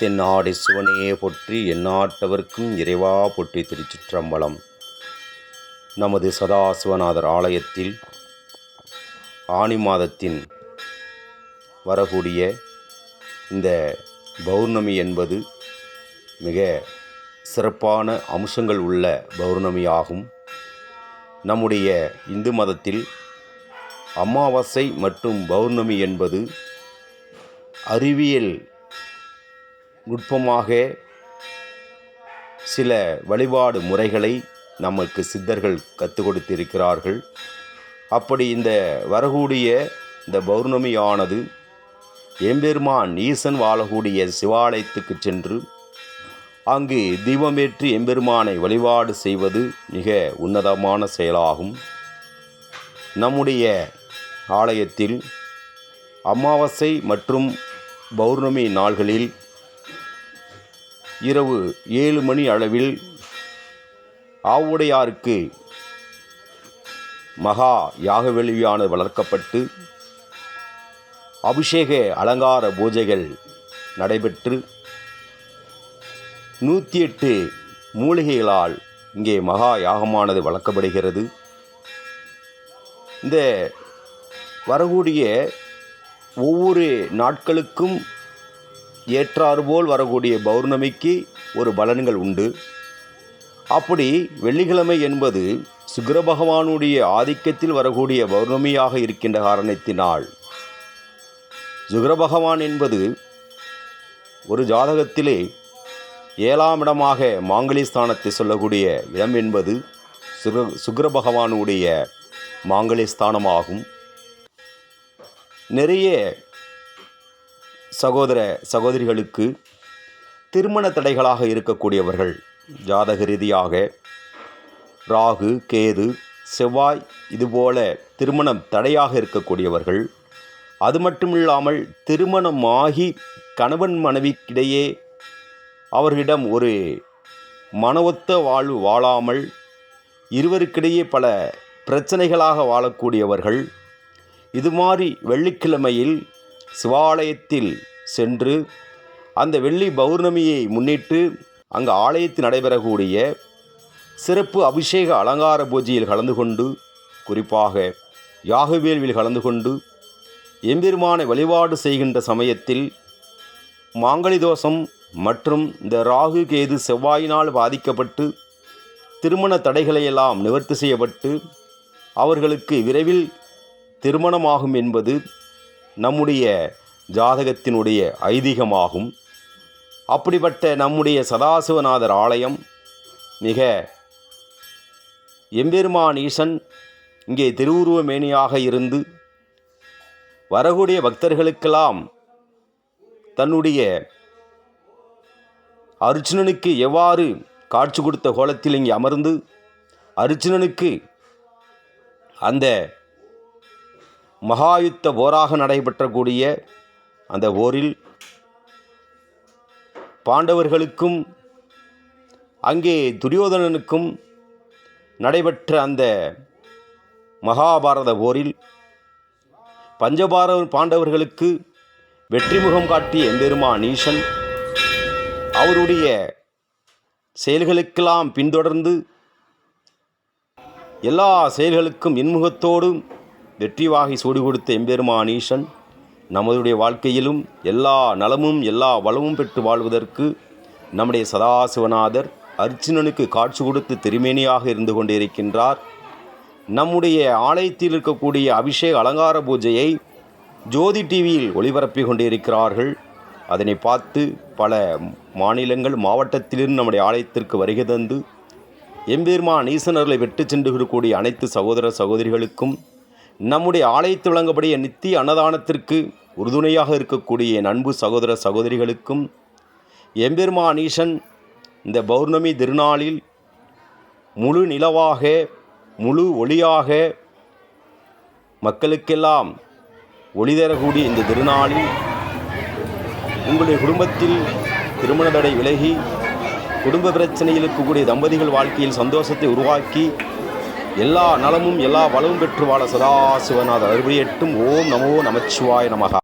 தென்னாடு சிவனையே போற்றி எந்நாட்டவர்க்கும் இறைவா போற்றி திருச்சிற்றம்பலம். நமது சதாசிவநாதர் ஆலயத்தில் ஆனி மாதத்தின் வரக்கூடிய இந்த பௌர்ணமி என்பது மிக சிறப்பான அம்சங்கள் உள்ள பௌர்ணமியாகும் நம்முடைய இந்து மதத்தில் அமாவாசை மற்றும் பௌர்ணமி என்பது அறிவியல் நுட்பமாக சில வழிபாடு முறைகளை நமக்கு சித்தர்கள் கற்றுக் கொடுத்திருக்கிறார்கள். அப்படி இந்த வரக்கூடிய இந்த பௌர்ணமியானது எம்பெருமான் ஈசன் வாழக்கூடிய சிவாலயத்துக்கு சென்று அங்கு தீபமேற்றி எம்பெருமானை வழிபாடு செய்வது மிக உன்னதமான செயலாகும். நம்முடைய ஆலயத்தில் அமாவாசை மற்றும் பௌர்ணமி நாள்களில் இரவு ஏழு மணி அளவில் ஆவுடையாருக்கு மகா யாக வெளியானது வளர்க்கப்பட்டு அபிஷேக அலங்கார பூஜைகள் நடைபெற்று நூற்றி எட்டு மூலிகைகளால் இங்கே மகா யாகமானது வளர்க்கப்படுகிறது. இந்த வரக்கூடிய ஒவ்வொரு நாட்களுக்கும் ஏற்றாறுபோல் வரக்கூடிய பௌர்ணமிக்கு ஒரு பலன்கள் உண்டு. அப்படி வெள்ளிக்கிழமை என்பது சுக்கிர பகவானுடைய ஆதிக்கத்தில் வரக்கூடிய பௌர்ணமியாக இருக்கின்ற காரணத்தினால் சுக்கிர பகவான் என்பது ஒரு ஜாதகத்திலே ஏழாம் இடமாக மாங்கலி ஸ்தானத்தை சொல்லக்கூடிய இடம் என்பது சுக சுக்கிர பகவானுடைய மாங்கலி ஸ்தானமாகும் நிறைய சகோதர சகோதரிகளுக்கு திருமண தடைகளாக இருக்கக்கூடியவர்கள் ஜாதக ரீதியாக ராகு கேது செவ்வாய் இதுபோல திருமணம் தடையாக இருக்கக்கூடியவர்கள் அது மட்டும் இல்லாமல் திருமணமாகி கணவன் மனைவிக்கிடையே அவர்களிடம் ஒரு மனவொத்த வாழ்வு வாழாமல் இருவருக்கிடையே பல பிரச்சனைகளாக வாழக்கூடியவர்கள் இது மாதிரி வெள்ளிக்கிழமையில் சிவாலயத்தில் சென்று அந்த வெள்ளி பௌர்ணமியை முன்னிட்டு அங்கு ஆலயத்தில் நடைபெறக்கூடிய சிறப்பு அபிஷேக அலங்கார பூஜையில் கலந்து கொண்டு குறிப்பாக யாகுவேல்வில் கலந்து கொண்டு எம்பெருமானை வழிபாடு செய்கின்ற சமயத்தில் மாங்கலி தோஷம் மற்றும் இந்த ராகு கேது செவ்வாயினால் பாதிக்கப்பட்டு திருமண தடைகளையெல்லாம் நிவர்த்தி செய்யப்பட்டு அவர்களுக்கு விரைவில் திருமணமாகும் என்பது நம்முடைய ஜாதகத்தினுடைய ஐதீகமாகும். அப்படிப்பட்ட நம்முடைய சதாசிவநாதர் ஆலயம் மிக எம்பெருமான் ஈசன் இங்கே திருவுருவ மேனியாக இருந்து வரக்கூடிய பக்தர்களுக்கெல்லாம் தன்னுடைய அர்ஜுனனுக்கு எவ்வாறு காட்சி கொடுத்த கோலத்தில் இங்கே அமர்ந்து அர்ஜுனனுக்கு அந்த மகாயுத்த போராக நடைபெற்றக்கூடிய அந்த போரில் பாண்டவர்களுக்கும் அங்கே துரியோதனனுக்கும் நடைபெற்ற அந்த மகாபாரத போரில் பஞ்சபார பாண்டவர்களுக்கு வெற்றி முகம் காட்டிய எம்பெருமான் ஈசன் அவருடைய செயல்களுக்கெல்லாம் பின்தொடர்ந்து எல்லா செயல்களுக்கும் இன்முகத்தோடும் வெற்றி சூடு கொடுத்த எம்பெருமான் ஈசன் நமதுடைய வாழ்க்கையிலும் எல்லா நலமும் எல்லா வளமும் பெற்று வாழ்வதற்கு நம்முடைய சதாசிவநாதர் அர்ஜுனனுக்கு காட்சி கொடுத்து திருமேனியாக இருந்து கொண்டிருக்கின்றார். நம்முடைய ஆலயத்தில் இருக்கக்கூடிய அபிஷேக அலங்கார பூஜையை ஜோதி டிவியில் ஒளிபரப்பி கொண்டிருக்கிறார்கள். அதனை பார்த்து பல மாநிலங்கள் மாவட்டத்திலிருந்து நம்முடைய ஆலயத்திற்கு வருகை தந்து எம்பெருமான் ஈசனர்களை வெட்டு சென்று இருக்கக்கூடிய அனைத்து சகோதர சகோதரிகளுக்கும் நம்முடைய ஆலயத்தில் வழங்கப்படிய நித்திய அன்னதானத்திற்கு உறுதுணையாக இருக்கக்கூடிய என் அன்பு சகோதர சகோதரிகளுக்கும் எம்பெருமான் ஈசன் இந்த பௌர்ணமி திருநாளில் முழு நிலவாக முழு ஒளியாக மக்களுக்கெல்லாம் ஒளி தரக்கூடிய இந்த திருநாளில் உங்களுடைய குடும்பத்தில் திருமண தடை விலகி குடும்ப பிரச்சனையில் இருக்கக்கூடிய தம்பதிகள் வாழ்க்கையில் சந்தோஷத்தை உருவாக்கி எல்லா நலமும் எல்லா வளமும் பெற்று வாழ சதா சிவநாதர் அறுபடி எட்டும் ஓம் நமோ நமச்சிவாய நமகா.